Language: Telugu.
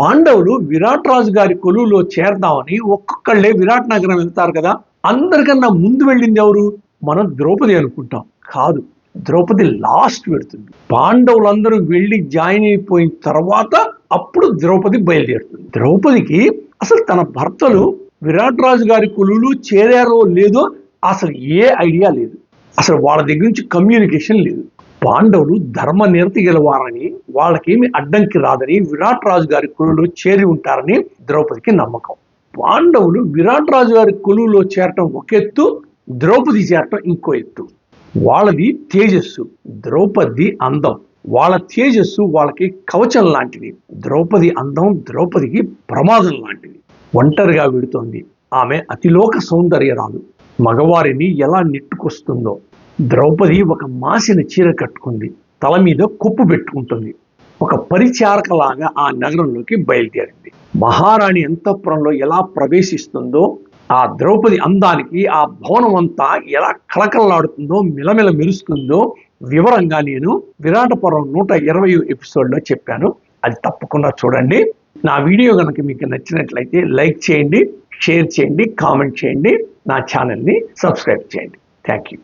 పాండవులు విరాట్ రాజు గారి కొలువులో చేరదామని ఒక్కొక్కళ్ళే విరాట్ నగరం వెళ్తారు కదా. అందరికన్నా ముందు వెళ్ళింది ఎవరు? మనం ద్రౌపది అనుకుంటాం. కాదు ద్రౌపది లాస్ట్ పెడుతుంది పాండవులందరూ వెళ్ళి జాయిన్ అయిపోయిన తర్వాత అప్పుడు ద్రౌపది బయలుదేరుతుంది. ద్రౌపదికి అసలు తన భర్తలు విరాట్ రాజు గారి కొలువులు చేరారో లేదో అసలు ఏ ఐడియా లేదు. అసలు వాళ్ళ దగ్గర నుంచి కమ్యూనికేషన్ లేదు. పాండవులు ధర్మ నిరతి గెలవారని వాళ్ళకేమి అడ్డంకి రాదని విరాట్ రాజు గారి కులులో చేరి ఉంటారని ద్రౌపదికి నమ్మకం. పాండవులు విరాట్ రాజు గారి కులులో చేరటం ఒక ఎత్తు ద్రౌపది చేరటం ఇంకో ఎత్తు. వాళ్ళది తేజస్సు ద్రౌపది అందం. వాళ్ళ తేజస్సు వాళ్ళకి కవచం లాంటిది. ద్రౌపది అందం ద్రౌపదికి ప్రమాదం లాంటిది. ఒంటరిగా విడుతోంది. ఆమె అతిలోక సౌందర్యరాలు. మగవారిని ఎలా నెట్టుకొస్తుందో. ద్రౌపది ఒక మాసిన చీర కట్టుకుంది. తల మీద కుప్పు పెట్టుకుంటుంది. ఒక పరిచారకలాగా ఆ నగరంలోకి బయలుదేరింది. మహారాణి అంతఃపురంలో ఎలా ప్రవేశిస్తుందో ఆ ద్రౌపది అందానికి ఆ భవనం అంతా ఎలా కళకళలాడుతుందో మిలమిల మెరుస్తుందో వివరంగా నేను విరాటపురం నూట ఇరవై ఎపిసోడ్లో చెప్పాను. అది తప్పకుండా చూడండి. నా వీడియో కనుక మీకు నచ్చినట్లయితే లైక్ చేయండి షేర్ చేయండి కామెంట్ చేయండి. నా ఛానల్ని సబ్స్క్రైబ్ చేయండి. Thank you